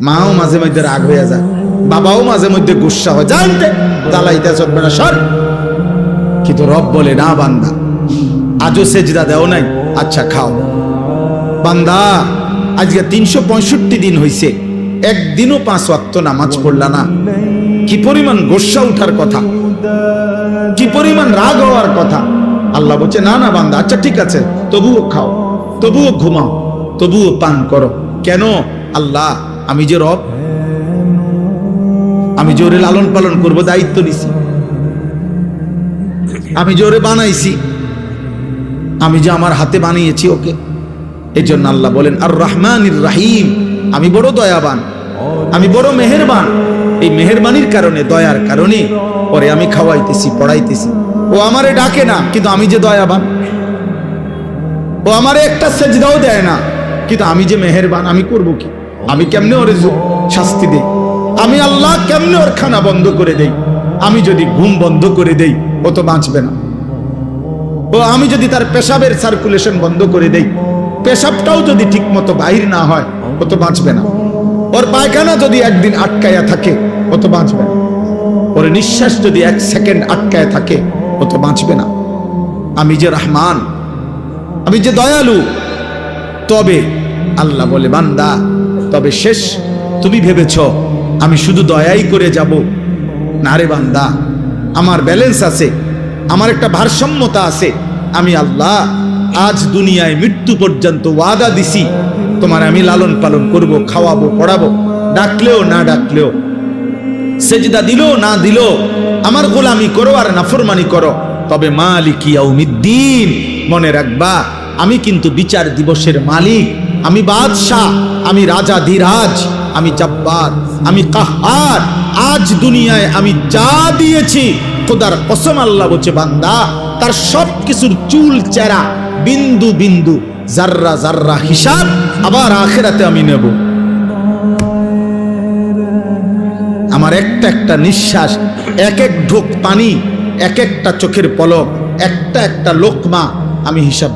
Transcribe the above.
মাও মাঝে মধ্যে রাগ হয়ে যায়। বাবাও মাঝে মধ্যে গুসা হয়। জানতে জ্বালাইতে চলবে না, সর। কিন্তু রব বলে, না বান্দা, আজও সেজদা দেও নাই। আচ্ছা খাও। বান্দা, আজকে তিনশো পঁয়ষট্টি দিন হইছে। একদিনও পাঁচ ওয়াক্ত নামাজ পড়লা না। কি পরিমাণ গোসা উঠার কথা? কি পরিমাণ রাগ হওয়ার কথা? আল্লাহ বলছে, না না বান্দা আচ্ছা ঠিক আছে। তবুও খাও। তবুও ঘুমাও। তবুও পান করো। কেন? আল্লাহ আমি যে রব, আমি জোরে লালন পালন করব, দায়িত্ব নিছি। আমি জোরে বানাইছি। আমি যে আমার হাতে বানিয়েছি ওকে। এই জন্য আল্লাহ বলেন আর রহমান রাহিম, আমি বড় দয়াবান, আমি বড় মেহেরবান। এই মেহেরবানির কারণে, দয়ার কারণে পরে আমি খাওয়াইতেছি, পড়াইতেছি। ও আমারে ডাকে না, কিন্তু আমি যে দয়াবান। ও আমারে একটা সেজদাও দেয় না, কিন্তু আমি যে মেহেরবান, আমি করব কি? আমি কেমনে ওরে শাস্তি দেই? আমি আল্লাহ কেমনে ওর খানা বন্ধ করে দেই? আমি যদি ঘুম বন্ধ করে দেই, ও তো বাঁচবে না। ও, আমি যদি তার পেশাবের সার্কুলেশন বন্ধ করে দেই, পেশাবটাও যদি ঠিক মতো বাহির না হয়, ও তো বাঁচবে না। ওর পায়খানা যদি একদিন আটকায়া থাকে, ও তো বাঁচবে না। ওর নিঃশ্বাস যদি এক সেকেন্ড আটকায় থাকে, ও তো বাঁচবে না। আমি যে রহমান, আমি যে দয়ালু, তবে আল্লাহ বলে, বান্দা তবে শেষ, তুমি ভেবেছ, আমি শুধু দয়াই করে যাব। না রে বান্দা, আমার ব্যালেন্স আছে, আমার একটা ভারসাম্যতা আছে। আমি আল্লাহ, আজ দুনিয়ায় মৃত্যু পর্যন্ত ওয়াদা দিছি, তোমার আমি লালন পালন করব, খাওয়াবো, পড়াবো, ডাকলেও না ডাকলেও। সেজদা দিল না দিল আমার গোলামি করো আর নাফরমানি করো। তবে মালিক ইয়াউমিদ্দিন, মনে রাখবা, আমি কিন্তু বিচার দিবসের মালিক। আমি বাদশাহ, আমি রাজা ধীরাজ, আমি জব্বার, আমি কাহার আজ দুনিয়ায় আমি যা দিয়েছি, খোদার কসম আল্লাহ বলছে, বান্দা, তার সব কিছুর চুল, চেরা, বিন্দু বিন্দু, জাররা জাররা হিসাব আবার আখেরাতে আমি নেব আমার একটা একটা নিঃশ্বাস, এক এক ঢোক পানি, এক একটা চোখের পলক, একটা একটা লোকমা আমি হিসাব।